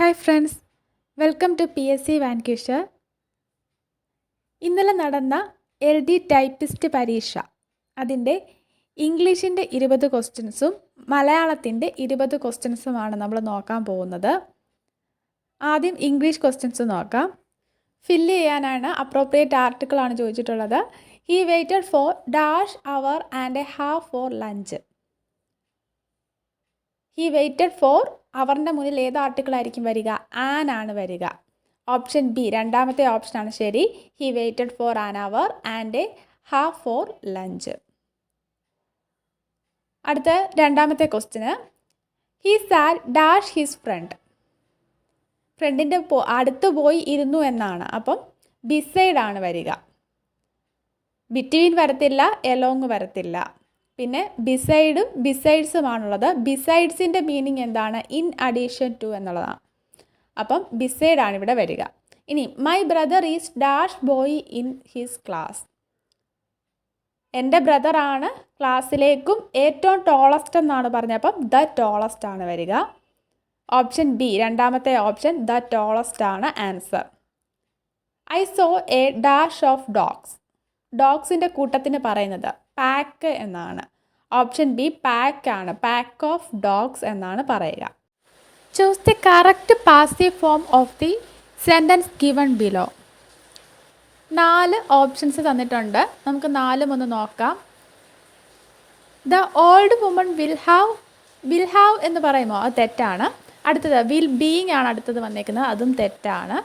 Hi friends welcome to P S C വാൻകിഷർ ഇന്നലെ നടന്ന L D typist പരീക്ഷ. അതിന്റെ ഇംഗ്ലീഷിന്റെ ഇരുപത് ക്വസ്റ്റ്യൻസും മലയാളത്തിന്റെ ഇരുപത് ക്വസ്റ്റ്യൻസുമാണ് നമ്മൾ നോക്കാൻ പോകുന്നത്. ആദ്യം ഇംഗ്ലീഷ് ക്വസ്റ്റ്യൻസ് നോക്കാം. ഫില്ല് ചെയ്യാനാണ് അപ്രോപ്രിയേറ്റ് ആർട്ടിക്കിളാണ് ചോദിച്ചിട്ടുള്ളത്. He waited for dash hour and a half for lunch he waited for അവറിന്റെ മുന്നിൽ ഏത് ആർട്ടിക്കിൾ ആയിരിക്കും വരിക? ആൻ ആണ് വരിക. ഓപ്ഷൻ ബി രണ്ടാമത്തെ ഓപ്ഷനാണ് ശരി. He waited for an hour and a half for lunch അടുത്ത രണ്ടാമത്തെ ക്വസ്റ്റിന് he shall dash his friend ഫ്രണ്ടിന്റെ പോ അടുത്ത് പോയി ഇരുന്നു എന്നാണ്. അപ്പം ബിസൈഡ് ആണ് വരിക. ബിറ്റ്വീൻ വരത്തില്ല എലോങ് വരത്തില്ല. പിന്നെ ബിസൈഡും ബിസൈഡ്സുമാണുള്ളത് ബിസൈഡ്സിന്റെ മീനിങ് എന്താണ്? ഇൻ അഡീഷൻ ടു എന്നുള്ളതാണ്. അപ്പം ബിസൈഡാണ് ഇവിടെ വരിക. ഇനി my brother is dash boy in his class എന്റെ ബ്രദറാണ് ക്ലാസ്സിലേക്കും ഏറ്റവും ടോളസ്റ്റ് എന്നാണ് പറഞ്ഞത്. അപ്പം ദ ടോളസ്റ്റ് ആണ് വരിക. ഓപ്ഷൻ ബി രണ്ടാമത്തെ ഓപ്ഷൻ ദ ടോളസ്റ്റ് ആണ് answer I saw a dash of dogs ഡോഗ്സിന്റെ കൂട്ടത്തിന് പറയുന്നത്. പാക്ക് എന്നാണ്. ഓപ്ഷൻ ബി പാക്ക് ആണ്. പാക്ക് ഓഫ് ഡോഗ്സ് എന്നാണ് പറയുക. Choose the correct passive form of the sentence given below നാല് ഓപ്ഷൻസ് തന്നിട്ടുണ്ട്. നമുക്ക് നാലും ഒന്ന് നോക്കാം. The old woman will have will have എന്ന് പറയുമോ? അത് തെറ്റാണ്. അടുത്തത് വിൽ ബീങ് ആണ് അടുത്തത് വന്നേക്കുന്നത്. അതും തെറ്റാണ്.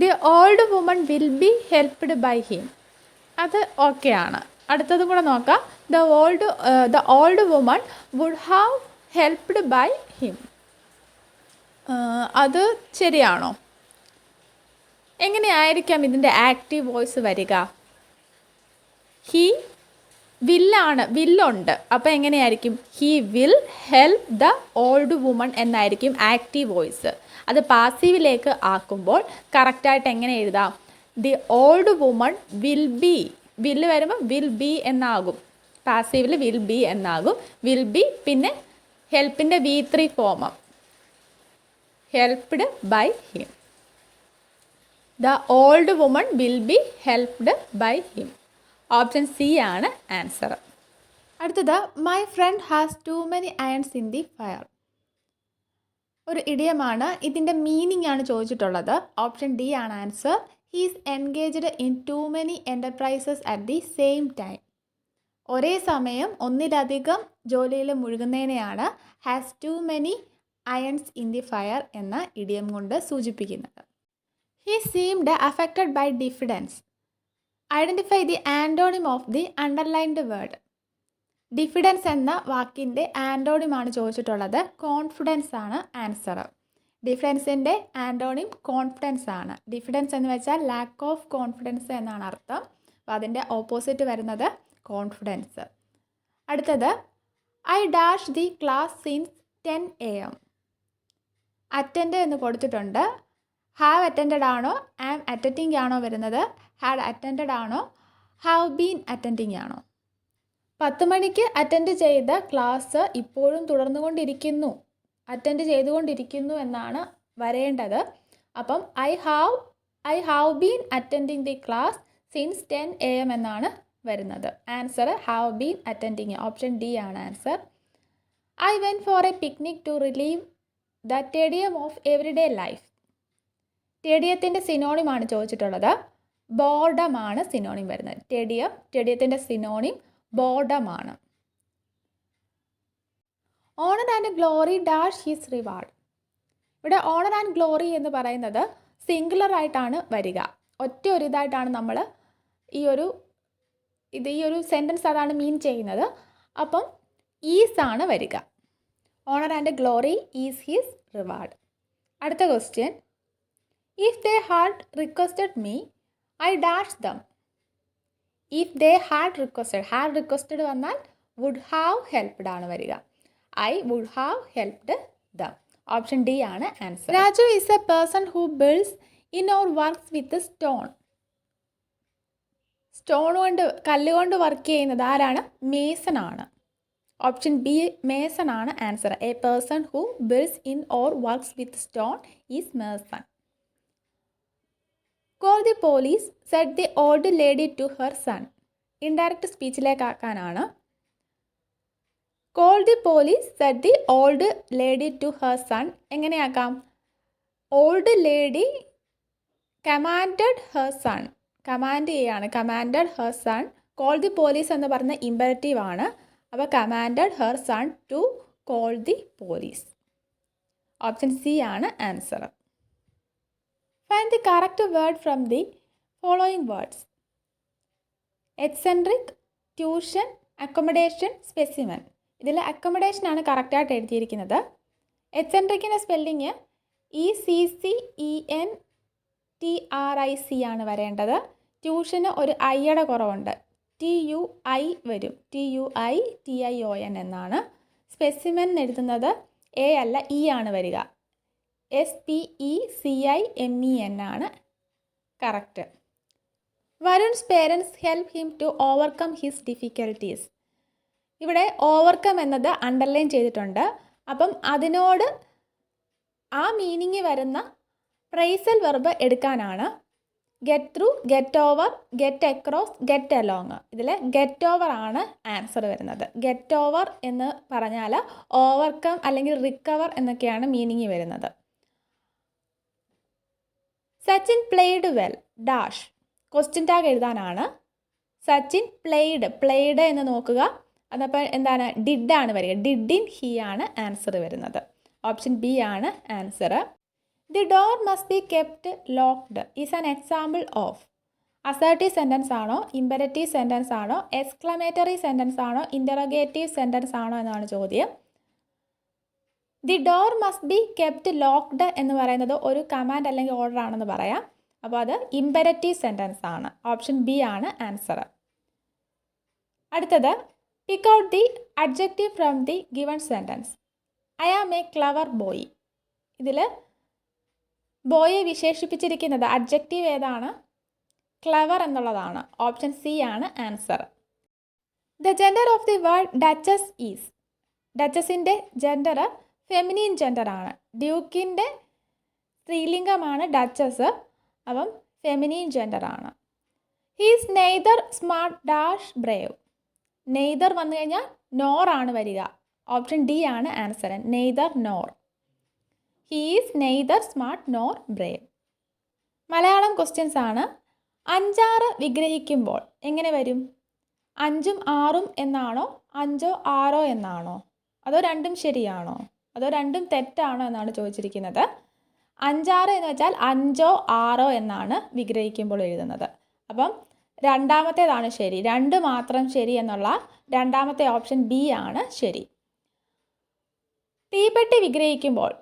The old woman will be helped by him അത് ഓക്കെ ആണ്. അടുത്തതും കൂടെ നോക്കാം. The old the old woman would have helped by him അത് ശരിയാണോ? എങ്ങനെയായിരിക്കാം ഇതിന്റെ ആക്റ്റീവ് വോയിസ് വരിക? ഹി വില്ലാണ് വില്ലുണ്ട് അപ്പോൾ എങ്ങനെയായിരിക്കും? He will help the old woman എന്നായിരിക്കും ആക്റ്റീവ് വോയിസ് അത് പാസീവിലേക്ക് ആക്കുമ്പോൾ കറക്റ്റായിട്ട് എങ്ങനെ എഴുതാം? The old woman will be വില്ല് വരുമ്പോൾ വിൽ ബി എന്നാകും. പാസീവിൽ വിൽ ബി എന്നാകും. വിൽ ബി പിന്നെ ഹെൽപ്പിന്റെ V three ഫോമം helped by him the old woman will be helped by him option C ആണ് ആൻസർ അടുത്തത് my friend has too many irons in the fire ഒരു ഇടിയമാണ്. ഇതിന്റെ മീനിങ് ആണ് ചോദിച്ചിട്ടുള്ളത്. ഓപ്ഷൻ ഡി ആണ് answer he's engaged in too many enterprises at the same time ഒരേ സമയം ഒന്നിലധികം ജോലിയിൽ മുഴുകുന്നതിനെയാണ് has too many irons in the fire എന്ന ഇടിയം കൊണ്ട് സൂചിപ്പിക്കുന്നത്. He seemed affected by diffidence identify the antonym of the underlined word diffidence എന്ന വാക്കിന്റെ ആന്റോണിമാണ് ചോദിച്ചിട്ടുള്ളത്. കോൺഫിഡൻസ് ആണ് ആൻസർ ഡിഫിഡൻസിന്റെ ആന്റോണിം കോൺഫിഡൻസ് ആണ്. ഡിഫിഡൻസ് എന്ന് വെച്ചാൽ ലാക്ക് ഓഫ് കോൺഫിഡൻസ് എന്നാണ് അർത്ഥം. അപ്പോൾ അതിന്റെ ഓപ്പോസിറ്റ് വരുന്നത് കോൺഫിഡൻസ് അടുത്തത് I dash the class since ten A M attend എന്ന് കൊടുത്തിട്ടുണ്ട്. ഹാവ് അറ്റൻഡ് ആണോ? ആം അറ്റൻഡിങ് ആണോ വരുന്നത്? ഹാഡ് അറ്റൻഡ് ആണോ? ഹാവ് ബീൻ അറ്റൻഡിങ് ആണോ? പത്ത് മണിക്ക് അറ്റൻഡ് ചെയ്ത ക്ലാസ് ഇപ്പോഴും തുടർന്നുകൊണ്ടിരിക്കുന്നു. അറ്റൻഡ് ചെയ്തുകൊണ്ടിരിക്കുന്നു എന്നാണ് വരേണ്ടത്. അപ്പം I have I have been attending the class since ten A M എന്നാണ് വരുന്നത്. Answer have been attending option D ആണ് answer I went for a picnic to relieve the tedium of everyday life ടെഡിയത്തിന്റെ സിനോണിമാണ് ചോദിച്ചിട്ടുള്ളത്. ബോർഡമാണ് synonym വരുന്നത്. Tedium ടെഡിയത്തിന്റെ synonym ബോർഡമാണ് honour and glory dash his reward ഇവിടെ honour and glory എന്ന് പറയുന്നത് singular ആയിട്ടാണ് വരിക. ഒറ്റ ഒരു ഇതായിട്ടാണ് നമ്മൾ ഈ ഒരു ഇത് ഈ ഒരു സെന്റൻസ് അതാണ് മീൻ ചെയ്യുന്നത്. അപ്പം ഈസ് ആണ് വരിക. Honour and glory is his reward അടുത്ത question if they had requested me I dash them if they had requested had requested വന്നാൽ വുഡ് ഹാവ് ഹെൽപ്ഡ് ആണ് വരിക. I would have helped them option D ആണ് answer Raju is a person who builds in or works with stone stone കൊണ്ട് കല്ലുകൊണ്ട് work ചെയ്യുന്നത് ആരാണ്? Mason ആണ്. Option B mason ആണ് answer a person who builds in or works with stone is mason call the police said the old lady to her son indirect സ്പീച്ചിലേക്കാക്കാനാണ് call the police said the old lady to her son എങ്ങനെയാക്കാം? Old lady commanded her son command ചെയ്യാണ്. Commanded her son call the police എന്ന് പറഞ്ഞ imperative ആണ്. അപ്പോൾ commanded her son to call the police option C ആണ് answer find the correct word from the following words eccentric tuition accommodation specimen ഇതിൽ accommodation ആണ് കറക്റ്റായിട്ട് എഴുതിയിരിക്കുന്നത്. എക്സെൻട്രിക്കിന്റെ spelling E C C E N T R I C ആണ് വരേണ്ടത്. ട്യൂഷന് ഒരു ഐയുടെ കുറവുണ്ട്. ടി യു ഐ വരും. T U I T I O N എന്നാണ്. സ്പെസിമെൻ എഴുതുന്നത് എ അല്ല ഇ ആണ് വരിക. S P E C I M E N ആണ് correct Varun's parents help him to overcome his difficulties ഇവിടെ ഓവർകം എന്നത് underline ചെയ്തിട്ടുണ്ട്. അപ്പം അതിനോട് ആ മീനിങ് വരുന്ന പ്രൈസൽ വെർബ് എടുക്കാനാണ്. Get through get over get across get along ഇതിൽ ഗെറ്റ് ഓവർ ആണ് ആൻസർ വരുന്നത്. ഗെറ്റ് ഓവർ എന്ന് പറഞ്ഞാൽ ഓവർകം അല്ലെങ്കിൽ റിക്കവർ എന്നൊക്കെയാണ് മീനിങ് വരുന്നത്. Sachin played well dash question tag എഴുതാനാണ്. സച്ചിൻ പ്ലേഡ് പ്ലേഡ് എന്ന് നോക്കുക. അതപ്പോൾ എന്താണ്? ഡിഡ് ആണ് വരിക. ഡിഡ് ഇൻ ഹി ആണ് ആൻസർ വരുന്നത്. ഓപ്ഷൻ ബി ആണ് answer the door must be kept locked is an example of assertive sentence ആണോ? ഇമ്പരറ്റീവ് സെന്റൻസ് ആണോ? എക്സ്ക്ലമേറ്ററി സെന്റൻസ് ആണോ? ഇന്ററഗേറ്റീവ് സെന്റൻസ് ആണോ എന്നാണ് ചോദ്യം. The door must be kept locked എന്ന് പറയുന്നത് ഒരു കമാൻഡ് അല്ലെങ്കിൽ ഓർഡർ ആണെന്ന് പറയാം. അപ്പോൾ അത് ഇമ്പരറ്റീവ് സെന്റൻസ് ആണ്. ഓപ്ഷൻ ബി ആണ് ആൻസർ അടുത്തത് pick out the adjective from the given sentence I am a clever boy ഇതിൽ ബോയെ വിശേഷിപ്പിച്ചിരിക്കുന്നത് അഡ്ജക്റ്റീവ് ഏതാണ്? ക്ലവർ എന്നുള്ളതാണ്. ഓപ്ഷൻ സി ആണ് answer the gender of the word duchess is ഡച്ചസിന്റെ gender feminine ജെൻഡറാണ് ഡ്യൂക്കിന്റെ സ്ത്രീലിംഗമാണ് ഡച്ചസ് അപ്പം feminine ജെൻഡറാണ് he's neither smart dash brave neither വന്നു കഴിഞ്ഞാൽ നോർ ആണ് വരിക. ഓപ്ഷൻ ഡി ആണ് answer. Neither nor. He's neither smart nor brave. Malayalam questions ആണ്. അഞ്ചാറ് വിഗ്രഹിക്കുമ്പോൾ എങ്ങനെ വരും? അഞ്ചും ആറും എന്നാണോ? അഞ്ചോ ആറോ എന്നാണോ? അതോ രണ്ടും ശരിയാണോ? അതോ രണ്ടും തെറ്റാണോ എന്നാണ് ചോദിച്ചിരിക്കുന്നത്. അഞ്ചാറ് എന്ന് വെച്ചാൽ അഞ്ചോ ആറോ എന്നാണ് വിഗ്രഹിക്കുമ്പോൾ എഴുതുന്നത്. അപ്പം രണ്ടാമത്തേതാണ് ശരി. രണ്ട് മാത്രം ശരി എന്നുള്ള രണ്ടാമത്തെ ഓപ്ഷൻ ബി ആണ് ശരി. തീപ്പെട്ടി വിഗ്രഹിക്കുമ്പോൾ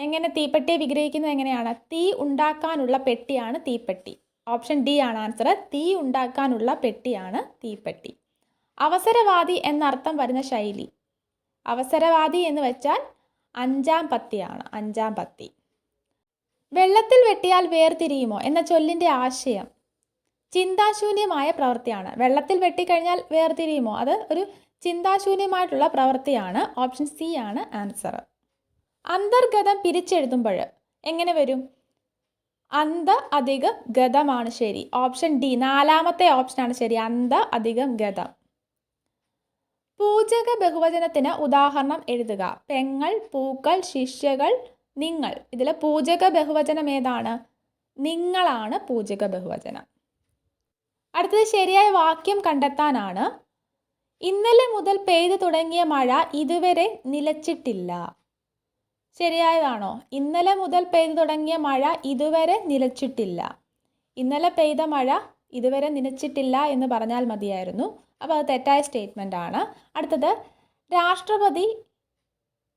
എങ്ങനെ തീപ്പെട്ടിയെ വിഗ്രഹിക്കുന്നത് എങ്ങനെയാണ്? തീ ഉണ്ടാക്കാനുള്ള പെട്ടിയാണ് തീപ്പെട്ടി. ഓപ്ഷൻ ഡി ആണ് ആൻസർ തീ ഉണ്ടാക്കാനുള്ള പെട്ടിയാണ് തീപ്പെട്ടി. അവസരവാദി എന്നർത്ഥം വരുന്ന ശൈലി. അവസരവാദി എന്ന് വെച്ചാൽ അഞ്ചാം പത്തിയാണ്. അഞ്ചാം പത്തി. വെള്ളത്തിൽ വെട്ടിയാൽ വേർതിരിയുമോ എന്ന ചൊല്ലിന്റെ ആശയം ചിന്താശൂന്യമായ പ്രവൃത്തിയാണ്. വെള്ളത്തിൽ വെട്ടിക്കഴിഞ്ഞാൽ വേർതിരിയുമോ? അത് ഒരു ചിന്താശൂന്യമായിട്ടുള്ള പ്രവൃത്തിയാണ്. ഓപ്ഷൻ സി ആണ് ആൻസർ. അന്തർഗതം പിരിച്ചെഴുതുമ്പോൾ എങ്ങനെ വരും? അന്ത അധികം ഗതമാണ് ശരി. ഓപ്ഷൻ ഡി നാലാമത്തെ ഓപ്ഷനാണ് ശരി. അന്ത അധികം ഗതം. പൂജക ബഹുവചനത്തിന് ഉദാഹരണം എഴുതുക. പെങ്ങൾ പൂക്കൾ ശിഷ്യകൾ നിങ്ങൾ. ഇതിലെ പൂജക ബഹുവചനം ഏതാണ്? നിങ്ങളാണ് പൂജക ബഹുവചനം. അടുത്തത് ശരിയായ വാക്യം കണ്ടെത്താനാണ്. ഇന്നലെ മുതൽ പെയ്തു തുടങ്ങിയ മഴ ഇതുവരെ നിലച്ചിട്ടില്ല. ശരിയായതാണോ? ഇന്നലെ മുതൽ പെയ്തു തുടങ്ങിയ മഴ ഇതുവരെ നിലച്ചിട്ടില്ല. ഇന്നലെ പെയ്ത മഴ ഇതുവരെ നിലച്ചിട്ടില്ല എന്ന് പറഞ്ഞാൽ മതിയായിരുന്നു. അപ്പോൾ അത് തെറ്റായ സ്റ്റേറ്റ്മെന്റ് ആണ്. അടുത്തത് രാഷ്ട്രപതി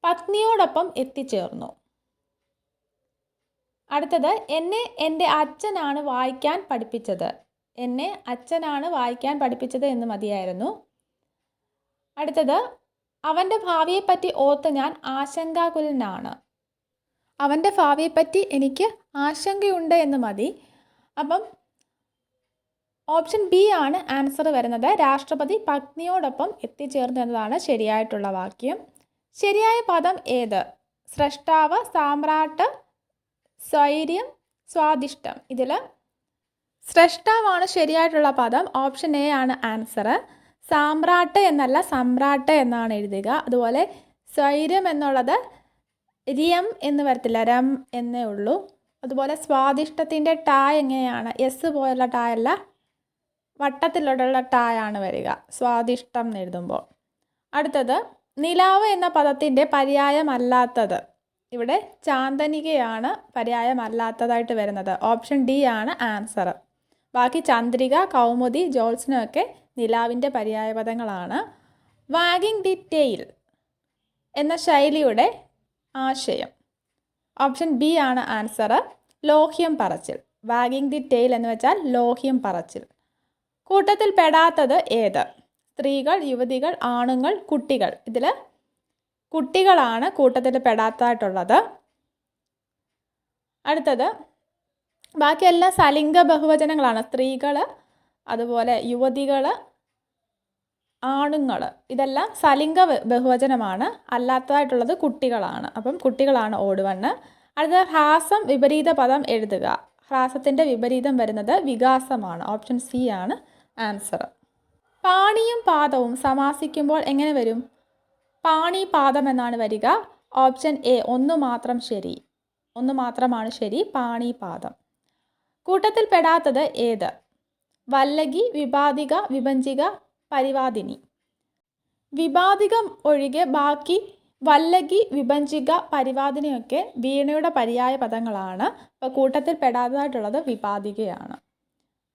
പത്നിയോടൊപ്പം എത്തിച്ചേർന്നു. അടുത്തത് എന്നെ എന്റെ അച്ഛനാണ് വായിക്കാൻ പഠിപ്പിച്ചത്. എന്നെ അച്ഛനാണ് വായിക്കാൻ പഠിപ്പിച്ചത് എന്ന് മതിയായിരുന്നു. അടുത്തത് അവന്റെ ഭാവിയെപ്പറ്റി ഓർത്ത് ഞാൻ ആശങ്കാകുലനാണ്. അവന്റെ ഭാവിയെപ്പറ്റി എനിക്ക് ആശങ്കയുണ്ട് എന്ന് മതി. അപ്പം ഓപ്ഷൻ ബി ആണ് ആൻസർ വരുന്നത്. രാഷ്ട്രപതി പത്നിയോടൊപ്പം എത്തിച്ചേർന്നു എന്നതാണ് ശരിയായിട്ടുള്ള വാക്യം. ശരിയായ പദം ഏത്? സ്രഷ്ടാവ് സാമ്രാട്ട് സ്വൈര്യം സ്വാദിഷ്ടം ഇതിൽ സ്രഷ്ടാവാണ് ശരിയായിട്ടുള്ള പദം. ഓപ്ഷൻ എ ആണ് ആൻസർ. സാമ്രാട്ട് എന്നല്ല സമ്രാട്ട് എന്നാണ് എഴുതുക. അതുപോലെ സ്വൈര്യം എന്നുള്ളത് രിയം എന്ന് വരത്തില്ല. രം എന്നേ ഉള്ളൂ. അതുപോലെ സ്വാദിഷ്ടത്തിന്റെ ടായ് എങ്ങനെയാണ്? എസ് പോലുള്ള ടായ് അല്ല വട്ടത്തിലുള്ള ആണ് വരിക. സ്വാദിഷ്ടം എന്ന് എഴുതുമ്പോൾ. അടുത്തത് നിലാവ് എന്ന പദത്തിന്റെ പര്യായമല്ലാത്തത്. ഇവിടെ ചാന്തനികയാണ് പര്യായമല്ലാത്തതായിട്ട് വരുന്നത്. ഓപ്ഷൻ ഡി ആണ് ആൻസർ. ബാക്കി ചന്ദ്രിക കൗമുദി ജോത്സ്നൊക്കെ നിലാവിന്റെ പര്യായപദങ്ങളാണ്. വാഗിങ് ദി എന്ന ശൈലിയുടെ ആശയം. ഓപ്ഷൻ ബി ആണ് ആൻസർ ലോഹ്യം പറച്ചിൽ. വാഗിങ് ദി ടെയിൽ എന്ന് വെച്ചാൽ ലോഹ്യം പറച്ചിൽ. കൂട്ടത്തിൽ പെടാത്തത് ഏത്? സ്ത്രീകൾ യുവതികൾ ആണുങ്ങൾ കുട്ടികൾ. ഇതിൽ കുട്ടികളാണ് കൂട്ടത്തിൽ പെടാത്തതായിട്ടുള്ളത് അടുത്തത് ബാക്കിയെല്ലാം സലിംഗ ബഹുവചനങ്ങളാണ്. സ്ത്രീകൾ അതുപോലെ യുവതികൾ ആണുങ്ങൾ ഇതെല്ലാം സലിംഗ ബഹുവചനമാണ്. അല്ലാത്തതായിട്ടുള്ളത് കുട്ടികളാണ്. അപ്പം കുട്ടികളാണ് ഓടുവണ്ണ് അടുത്ത ഹ്രാസം വിപരീത പദം എഴുതുക. ഹ്രാസത്തിന്റെ വിപരീതം വരുന്നത് വികാസമാണ്. ഓപ്ഷൻ സി ആണ് ആൻസർ പാണിയും പാദവും സമാസിക്കുമ്പോൾ എങ്ങനെ വരും? പാണി പാദം എന്നാണ് വരിക. ഓപ്ഷൻ എ ഒന്ന് മാത്രം ശരി. ഒന്ന് മാത്രമാണ് ശരി പാണി പാദം. കൂട്ടത്തിൽ പെടാത്തത് ഏത്? വല്ലകി വിപാതിക വിഭജിക പരിവാദിനി. വിപാതികം ഒഴികെ ബാക്കി വല്ലകി വിഭജിക പരിവാദിനിയൊക്കെ വീണയുടെ പര്യായ പദങ്ങളാണ്. അപ്പോൾ കൂട്ടത്തിൽ പെടാത്തതായിട്ടുള്ളത് വിപാതികയാണ്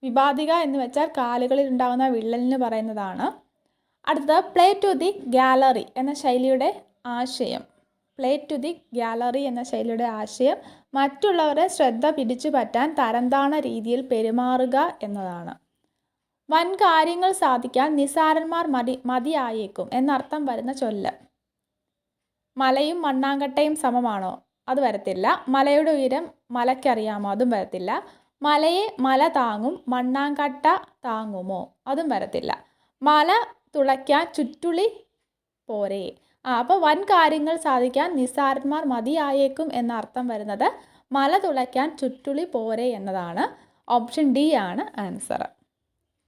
വിപാതിക എന്ന് വെച്ചാൽ കാലുകളിൽ ഉണ്ടാകുന്ന വിള്ളലിന് പറയുന്നതാണ്. അടുത്തത് പ്ലേ ടു ദി ഗാലറി എന്ന ശൈലിയുടെ ആശയം. പ്ലേ ടു ദി ഗാലറി എന്ന ശൈലിയുടെ ആശയം മറ്റുള്ളവരെ ശ്രദ്ധ പിടിച്ചു പറ്റാൻ തരംതാണ രീതിയിൽ പെരുമാറുക എന്നതാണ്. വൻ കാര്യങ്ങൾ സാധിക്കാൻ നിസാരന്മാർ മതി മതിയായേക്കും എന്നർത്ഥം വരുന്ന ചൊല്ല്. മലയും മണ്ണാങ്കട്ടയും സമമാണോ? അത് വരത്തില്ല. മലയുടെ ഉയരം മലയ്ക്കറിയാമോ? അതും വരത്തില്ല. മലയെ മല താങ്ങും മണ്ണാങ്കട്ട താങ്ങുമോ? അതും വരത്തില്ല. മല തുളയ്ക്കാൻ ചുറ്റുളി പോരെ. ആ അപ്പോൾ വൻ കാര്യങ്ങൾ സാധിക്കാൻ നിസ്സാരന്മാർ മതിയായേക്കും എന്ന അർത്ഥം വരുന്നത് മല തുളയ്ക്കാൻ ചുറ്റുളി പോരെ എന്നതാണ്. ഓപ്ഷൻ ഡി ആണ് ആൻസർ